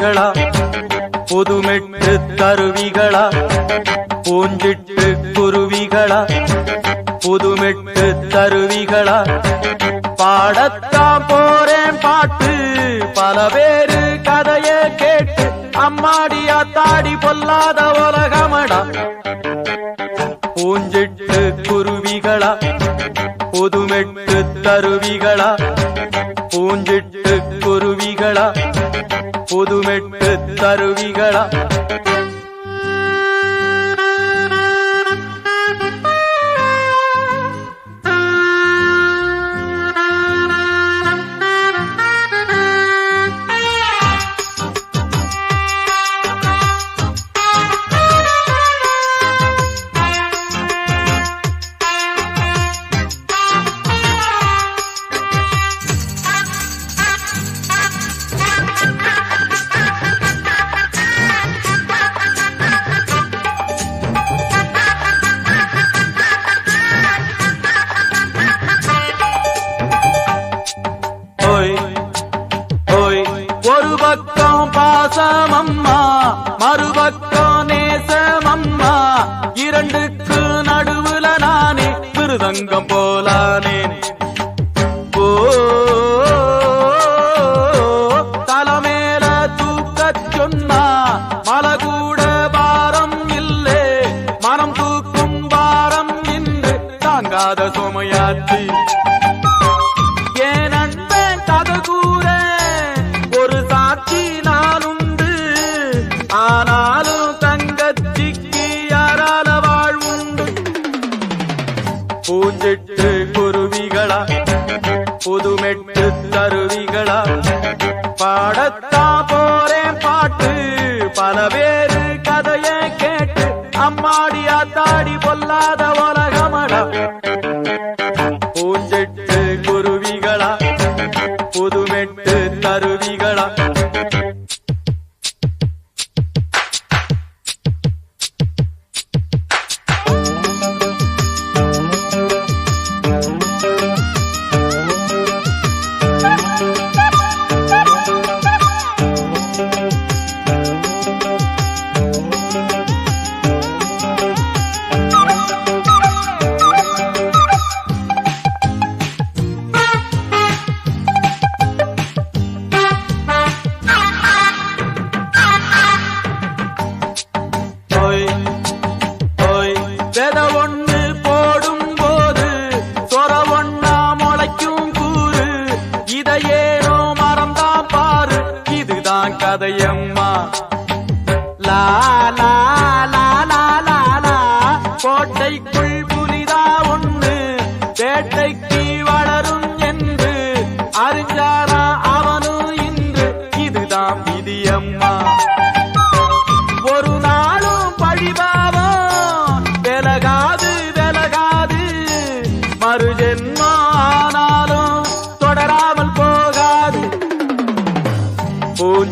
கருவிகளா? புதுமெட்டு தருவிகளா பூஞ்சிட்டு குருவிகளா? புதுமெட்டு தருவிகளா பாடத்தான் போறேன் பாட்டு. பல பேரு கதைய கேட்டு அம்மாடியா தாடி பொல்லாத உலகமடா. பூஞ்சிட்டு குருவிகளா? புதுமெட்டு தருவிகளா பூஞ்சிட்டு குருவிகளா புதுமெட்டு தருவிகளா? பக்கம் பாசம் நேசமம்மா இரண்டுக்கு நடுவுல நானே மிருதங்கம் போலானே. ஓ தலைமேல தூக்க சொன்னா மலை கூட பாரம் இல்லே. மனம் தூக்கும் பாரம் இன்று தாங்காத சுமையாச்சு பூஞ்சிட்டு குருவிகளா? புதுமெட்டு தருவிகளா பாடத்தா போறேன் பாட்டு. பல பேரு கதைய கேட்டு அம்மாடியா தாடி பொல்லாத உலகமடா.